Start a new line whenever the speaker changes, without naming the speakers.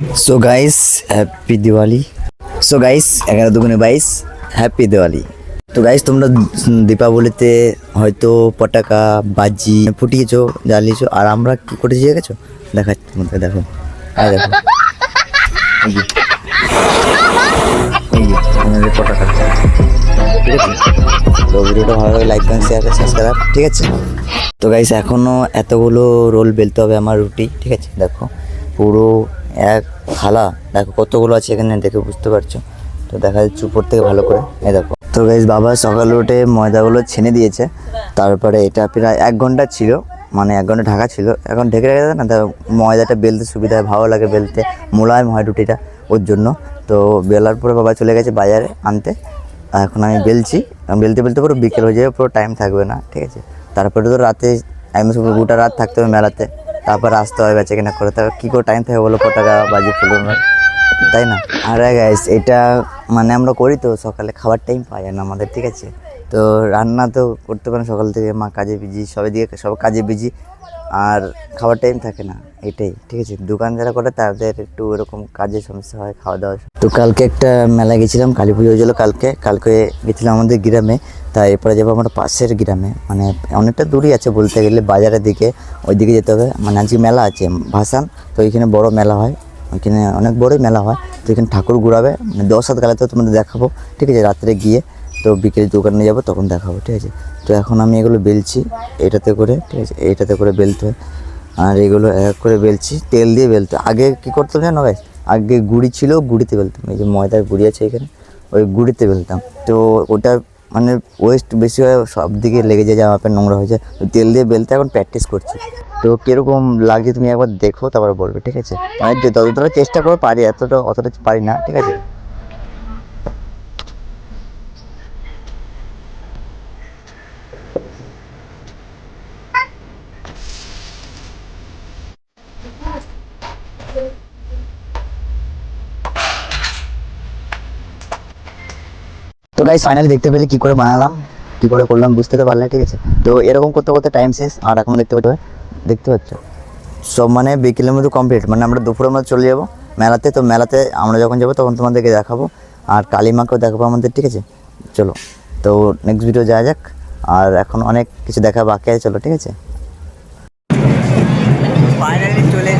So guys happy Diwali so guys এগারো দুগুণে বাইশ হ্যাপি দিওয়ালি তো গাইস তোমরা দীপাবলিতে হয়তো পটাকা বাজি ফুটিয়েছো, জ্বালিয়েছো, আর আমরা কি করেছি দেখেছ? দেখাচ্ছি তোমাকে দেখো। দেখো। পটাকা ঠিক আছে তো ভালো ঠিক আছে? তো গাইস এখনও এতগুলো রোল বেলতে হবে আমার রুটি, ঠিক আছে? দেখো, পুরো এক থালা। দেখো কতগুলো আছে এখানে, দেখে বুঝতে পারছ? তো দেখা যাচ্ছে উপর থেকে ভালো করে। এই দেখো। তো গাইস বাবা সকালে উঠে ময়দাগুলো ছেনে দিয়েছে। তারপরে এটা প্রায় এক ঘণ্টা ছিল মানে এক ঘণ্টা ঢাকা ছিল। এখন ঢেকে রেখে দেয় না? তা ময়দাটা বেলতে সুবিধা হয়, ভালো লাগে বেলতে। মোলায়েম হয় রুটিটা ওর জন্য। তো বেলার পরে বাবা চলে গেছে বাজারে আনতে। এখন আমি বেলছি। বেলতে বেলতে পুরো বিকেল হয়ে যাবে, পুরো টাইম থাকবে না, ঠিক আছে? তারপরে তো রাতে একদম গোটা রাত থাকতে হবে মেলাতে। তারপর আসতে হয় বেচে কিনা করে। তারপর কী করে টাইম থাকে বলো? পটাকা বাজি ফুল তাই না? আর গাইস এটা মানে আমরা করি তো, সকালে খাবার টাইম পাই না আমাদের, ঠিক আছে? তো রান্না তো করতে পারেন সকাল থেকে, মা কাজে বিজি সবাই দিকে সব কাজে বিজি আর খাবার টাইম থাকে না, এটাই, ঠিক আছে? দোকান যারা করে তাদের একটু এরকম কাজের সমস্যা হয়, খাওয়া দাওয়া তো কালকে একটা মেলা গেছিলাম, কালী পুজো হয়েছিল কালকে কালকে গেছিলাম আমাদের গ্রামে, তা এরপরে যাব আমার পাশের গ্রামে মানে অনেকটা দূরই আছে বলতে গেলে, বাজারের দিকে ওই দিকে যেতে হবে মানে আজকে মেলা আছে, ভাসান, তো এখানে বড় মেলা হয়, ওইখানে অনেক বড়ই মেলা হয়, তো এখানে ঠাকুর ঘুরাবে মানে দশ হাত গালাতে তোমাদের দেখাবো, ঠিক আছে? রাত্রে গিয়ে তো বিকেলে দোকানে যাব, তখন দেখাবো, ঠিক আছে? তো এখন আমি এগুলো বেলছি, এটাতে করে, ঠিক আছে? এইটাতে করে বেলতে হয়। আর এগুলো এক করে বেলছি, তেল দিয়ে বেলতে আগে কী করতাম জানো ভাই? আগে গুড়ি ছিল, গুড়িতে বেলতাম। এই যে ময়দার গুড়ি আছে এখানে, ওই গুড়িতে বেলতাম। তো ওটা মানে ওয়েস্ট বেশি হয়, সব দিকে লেগে যায়, জামা প্যান্ট নোংরা হয়ে যায়। তেল দিয়ে বেলতে এখন প্র্যাকটিস করছি। তো কীরকম লাগছে তুমি একবার দেখো, তারপর বলবে, ঠিক আছে? মানে যতটা চেষ্টা করো, পারি, এতটা অতটা পারি না, ঠিক আছে? তো গাইস ফাইনালি দেখতে পেলে কি করে বানালাম, কি করে করলাম বুঝতে তো পারলে, ঠিক আছে? তো এরকম করতে করতে টাইম শেষ, আর এখন দেখতে পাচ্ছ দেখতে পাচ্ছ? সব মানে বিকেলের মধ্যে কমপ্লিট মানে আমরা দুপুরের মধ্যে চলে যাব মেলাতে, তো মেলাতে আমরা যখন যাব তখন তোমাদেরকে দেখাবো, আর কালিমাকেও দেখাবো আমাদের, ঠিক আছে? চলো, তো নেক্সট ভিডিও যাওয়া যাক, আর এখন অনেক কিছু দেখা বাকি আছে, চলো, ঠিক আছে? ফাইনালি চলে